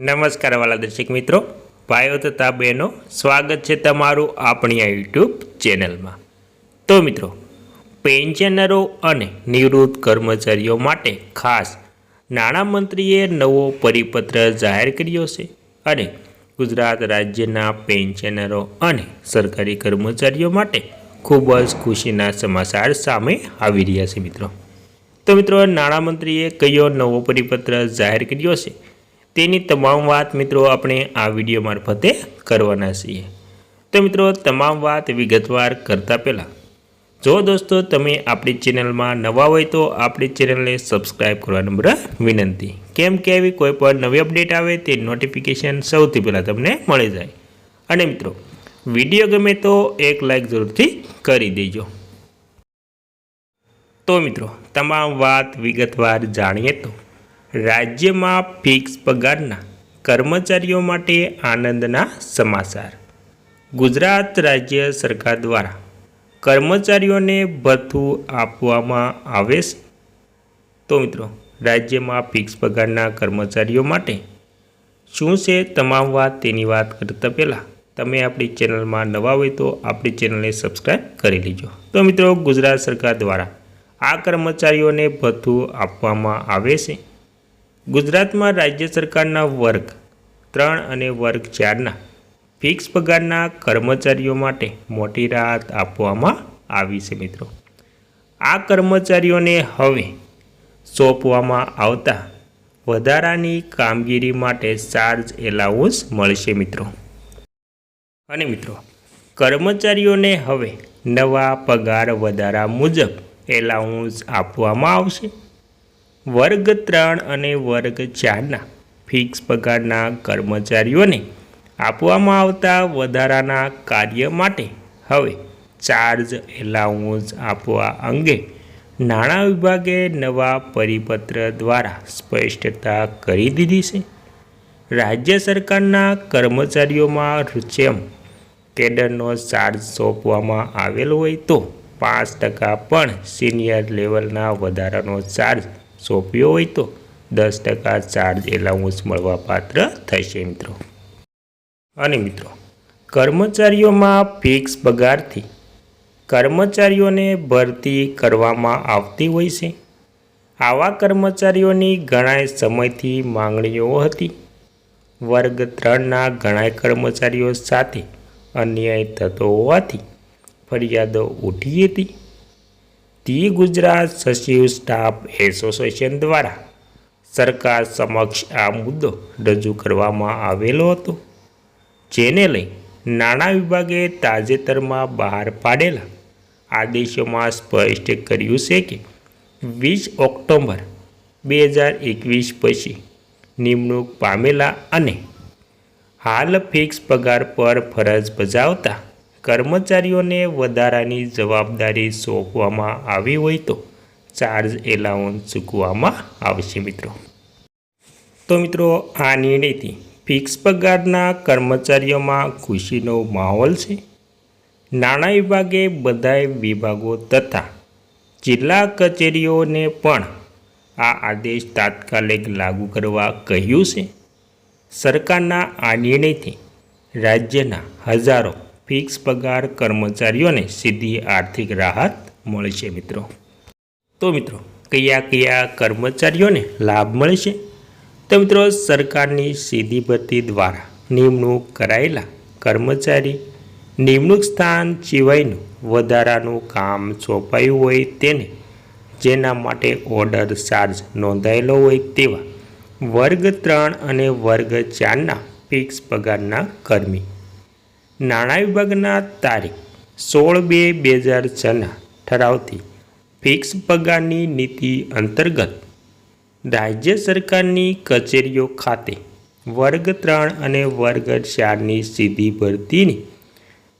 નમસ્કાર વાલા દર્શક મિત્રો ભાઈઓ તથા બહેનો, સ્વાગત છે તમારું આપણી આ યુટ્યુબ ચેનલમાં. તો મિત્રો, પેન્શનરો અને નિવૃત્ત કર્મચારીઓ માટે ખાસ નાણામંત્રીએ નવો પરિપત્ર જાહેર કર્યો છે અને ગુજરાત રાજ્યના પેન્શનરો અને સરકારી કર્મચારીઓ માટે ખૂબ જ ખુશીના સમાચાર સામે આવી રહ્યા છે મિત્રો. તો મિત્રો, નાણામંત્રીએ કયો નવો પરિપત્ર જાહેર કર્યો છે? તેની તમામ વાત મિત્રો આપણે આ વીડિયો મારફતે કરવાના છીએ. તો મિત્રો, તમામ વાત વિગતવાર કરતાં પહેલાં, જો દોસ્તો તમે આપણી ચેનલમાં નવા હોય તો આપણી ચેનલને સબસ્ક્રાઈબ કરવા નંબર વિનંતી. કેમ કે આવી કોઈ પણ નવી અપડેટ આવે તે નોટિફિકેશન સૌથી પહેલાં તમને મળી જાય. અને મિત્રો, વીડિયો ગમે તો એક લાઈક જરૂરથી કરી દેજો. તો મિત્રો, તમામ વાત વિગતવાર જાણીએ તો રાજ્યમાં ફિક્સ પગારના કર્મચારીઓ માટે આનંદના સમાચાર. ગુજરાત રાજ્ય સરકાર દ્વારા કર્મચારીઓને ભથ્થું આપવામાં આવે છે? તો મિત્રો, રાજ્યમાં ફિક્સ પગારના કર્મચારીઓ માટે શું છે તમામ વાત? તેની વાત કરતાં પહેલાં તમે આપણી ચેનલમાં નવા હોય તો આપણી ચેનલને સબસ્ક્રાઈબ કરી લેજો. તો મિત્રો, ગુજરાત સરકાર દ્વારા આ કર્મચારીઓને ભથ્થું આપવામાં આવે છે? ગુજરાતમાં રાજ્ય સરકારના વર્ગ ત્રણ અને વર્ગ ચારના ફિક્સ પગારના કર્મચારીઓ માટે મોટી રાહત આપવામાં આવી છે મિત્રો. આ કર્મચારીઓને હવે સોંપવામાં આવતા વધારાની કામગીરી માટે ચાર્જ એલાઉન્સ મળશે મિત્રો. અને મિત્રો, કર્મચારીઓને હવે નવા પગાર વધારા મુજબ એલાઉન્સ આપવામાં આવશે. વર્ગ ત્રણ અને વર્ગ ચારના ફિક્સ પગારના કર્મચારીઓને આપવામાં આવતા વધારાના કાર્ય માટે હવે ચાર્જ એલાઉન્સ આપવા અંગે નાણાં વિભાગે નવા પરિપત્ર દ્વારા સ્પષ્ટતા કરી દીધી છે. રાજ્ય સરકારના કર્મચારીઓમાં રૂચેમ કેડરનો ચાર્જ સોંપવામાં આવેલો હોય તો પાંચ ટકા પણ સિનિયર લેવલના વધારાનો ચાર્જ સોંપ્યો હોય તો દસ ટકા ચાર્જ એલાઉન્સ મળવાપાત્ર થશે મિત્રો. અને મિત્રો, કર્મચારીઓમાં ફિક્સ પગારથી કર્મચારીઓને ભરતી કરવામાં આવતી હોય છે. આવા કર્મચારીઓની ઘણા સમયથી માંગણીઓ હતી. વર્ગ ત્રણના ઘણા કર્મચારીઓ સાથે અન્યાય થતો હોવાથી ફરિયાદો ઉઠી હતી. ધી ગુજરાત સચિવ સ્ટાફ એસોસિએશન દ્વારા સરકાર સમક્ષ આ મુદ્દો રજૂ કરવામાં આવેલો હતો, જેને લઈ નાણાં વિભાગે તાજેતરમાં બહાર પાડેલા આદેશોમાં સ્પષ્ટ કર્યું છે કે વીસ ઓક્ટોબર બે હજાર એકવીસ પછી નિમણૂક પામેલા અને હાલ ફિક્સ પગાર પર ફરજ બજાવતા કર્મચારીઓને વધારાની જવાબદારી સોંપવામાં આવી હોય તો ચાર્જ એલાઉન્સ ચૂકવવામાં આવશે મિત્રો. તો મિત્રો, આ નિર્ણયથી ફિક્સ પગારના કર્મચારીઓમાં ખુશીનો માહોલ છે. નાણાં વિભાગે બધા વિભાગો તથા જિલ્લા કચેરીઓને પણ આ આદેશ તાત્કાલિક લાગુ કરવા કહ્યું છે. સરકારના આ નિર્ણયથી રાજ્યના હજારો ફિક્સ પગાર કર્મચારીઓને સીધી આર્થિક રાહત મળશે મિત્રો. તો મિત્રો, કયા કયા કર્મચારીઓને લાભ મળશે તો મિત્રો, સરકારની સીધી ભરતી દ્વારા નિમણૂક કરાયેલા કર્મચારી નિમણૂક સ્થાન સિવાયનું વધારાનું કામ સોંપાયું હોય તેને, જેના માટે ઓર્ડર ચાર્જ નોંધાયેલો હોય તેવા વર્ગ ત્રણ અને વર્ગ ચારના ફિક્સ પગારના કર્મી નાણાં વિભાગના તારીખ સોળ બે બે હજાર છના ઠરાવતી ફિક્સ પગારની નીતિ અંતર્ગત રાજ્ય સરકારની કચેરીઓ ખાતે વર્ગ ત્રણ અને વર્ગ ચારની સીધી ભરતીની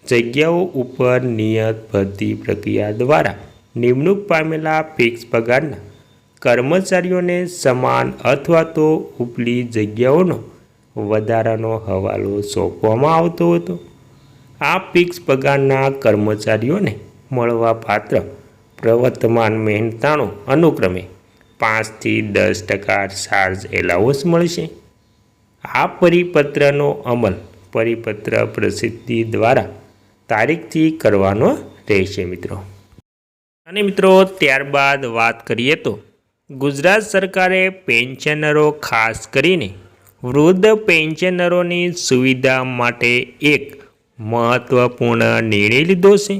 જગ્યાઓ ઉપર નિયત ભરતી પ્રક્રિયા દ્વારા નિમણૂક પામેલા ફિક્સ પગારના કર્મચારીઓને સમાન અથવા તો ઉપલી જગ્યાઓનો વધારાનો હવાલો સોંપવામાં આવતો હતો. આ ફિક્સ પગારના કર્મચારીઓને મળવા પાત્ર પ્રવર્તમાન મહેનતાણું અનુક્રમે પાંચથી દસ ટકા ચાર્જ એલાઉન્સ મળશે. આ પરિપત્રનો અમલ પરિપત્ર પ્રસિદ્ધિ દ્વારા તારીખથી કરવાનો રહેશે મિત્રો. અને મિત્રો, ત્યારબાદ વાત કરીએ તો ગુજરાત સરકારે પેન્શનરો ખાસ કરીને વૃદ્ધ પેન્શનરોની સુવિધા માટે એક મહત્ત્વપૂર્ણ નિર્ણય લીધો છે.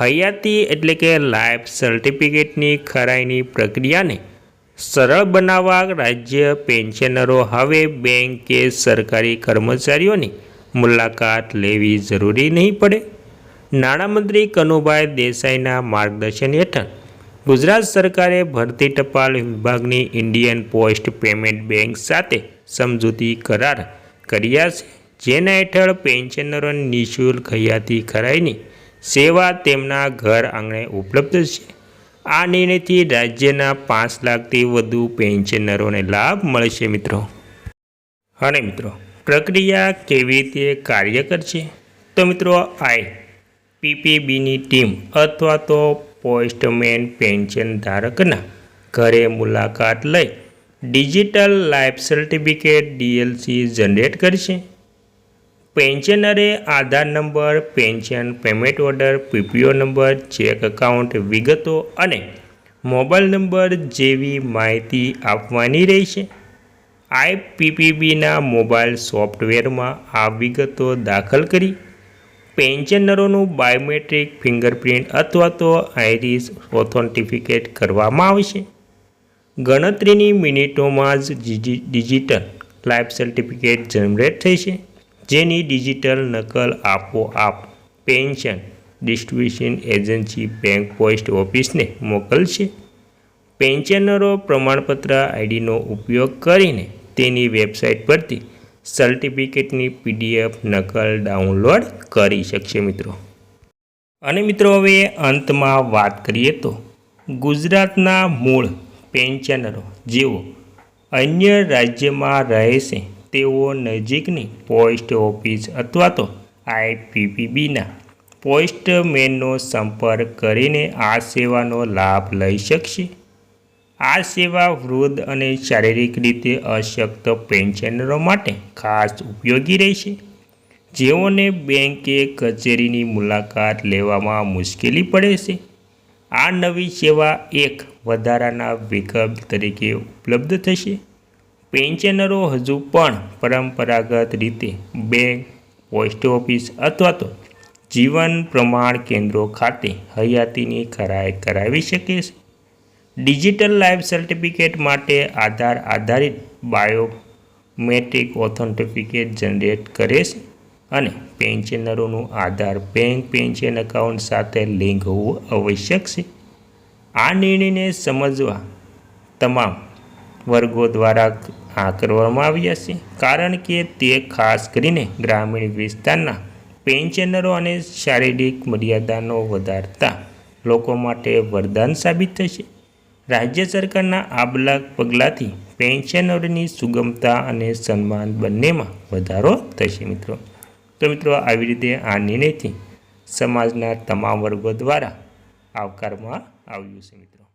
હયાતી એટલે કે લાઈફ સર્ટિફિકેટની ખરાઈની પ્રક્રિયાને સરળ બનાવવા રાજ્ય પેન્શનરો હવે બેંક કે સરકારી કર્મચારીઓની મુલાકાત લેવી જરૂરી નહીં પડે. નાણામંત્રી કનુભાઈ દેસાઈના માર્ગદર્શન હેઠળ ગુજરાત સરકારે ભરતી ટપાલ વિભાગની ઇન્ડિયન પોસ્ટ પેમેન્ટ બેંક સાથે સમજૂતી કરાર કર્યા છે. જેના હેઠળ પેન્શનરોની નિઃશુલ્ક હયાતી ખરાઈની સેવા તેમના ઘર આંગણે ઉપલબ્ધ છે. આ નિર્ણયથી રાજ્યના પાંચ લાખથી વધુ પેન્શનરોને લાભ મળશે મિત્રો. અને મિત્રો, પ્રક્રિયા કેવી રીતે કાર્ય કરશે તો મિત્રો આઈ પીપીબીની ટીમ અથવા તો પોસ્ટમેન પેન્શન ધારકના ઘરે મુલાકાત લઈ digital life certificate DLC generate કરશે. પેન્શનરે Aadhaar number, pension, payment order, PPO number, cheque account, વિગતો અને મોબાઈલ નંબર જેવી માહિતી આપવાની રહેશે. આઈપીપીબીના મોબાઈલ સોફ્ટવેરમાં આ વિગતો દાખલ કરી પેન્શનરોનું બાયોમેટ્રિક ફિંગરપ્રિન્ટ અથવા તો આઈરિસ ઓથોન્ટિફિકેટ કરવામાં આવશે. ગણતરીની મિનિટોમાં જ ડિજિ- ડિજિટલ લાઈફ સર્ટિફિકેટ જનરેટ થશે. જેની ડિજિટલ નકલ આપોઆપ pension distribution agency bank post ઓફિસને મોકલશે. પેન્શનરો પ્રમાણપત્ર આઈડીનો ઉપયોગ કરીને તેની વેબસાઇટ પરથી સર્ટિફિકેટની પીડીએફ નકલ ડાઉનલોડ કરી શકશે મિત્રો. અને મિત્રો હવે અંતમાં વાત કરીએ તો ગુજરાતના મૂળ પેન્શનરો જેઓ અન્ય રાજ્યમાં રહે છે તેઓ નજીકની પોસ્ટ ઓફિસ અથવા તો આઈપીપીબીના પોસ્ટમેનનો સંપર્ક કરીને આ સેવાનો લાભ લઈ શકશે. આ સેવા વૃદ્ધ અને શારીરિક રીતે અશક્ત પેન્શનરો માટે ખાસ ઉપયોગી રહેશે. જેઓને બેંક કચેરીની મુલાકાત લેવામાં મુશ્કેલી પડે છે. આ નવી સેવા એક વધારાના વિકલ્પ તરીકે ઉપલબ્ધ થશે. પેન્શનરો હજુ પણ પરંપરાગત રીતે બેંક, પોસ્ટ ઓફિસ અથવા તો જીવન પ્રમાણ કેન્દ્રો ખાતે હયાતીની ખરાઈ કરાવી શકે છે. ડિજિટલ લાઈફ સર્ટિફિકેટ માટે આધાર આધારિત બાયોમેટ્રિક ઓથેન્ટિફિકેટ જનરેટ કરે છે અને પેન્શનરોનું આધાર બેંક પેન્શન એકાઉન્ટ સાથે લિંક હોવું આવશ્યક છે. આ નિર્ણયને સમજવા તમામ વર્ગો દ્વારા આ કરવામાં આવ્યા છે. કારણ કે તે ખાસ કરીને ગ્રામીણ વિસ્તારના પેન્શનરો અને શારીરિક મર્યાદાનો વધારતા લોકો માટે વરદાન સાબિત થશે. રાજ્ય સરકારના આબલા પગલાંથી પેન્શનરોની સુગમતા અને સન્માન બંનેમાં વધારો થશે મિત્રો. તો મિત્રો, આવી રીતે આ નિર્ણયથી સમાજના તમામ વર્ગો દ્વારા આવકારમાં આવ્યું છે મિત્રો.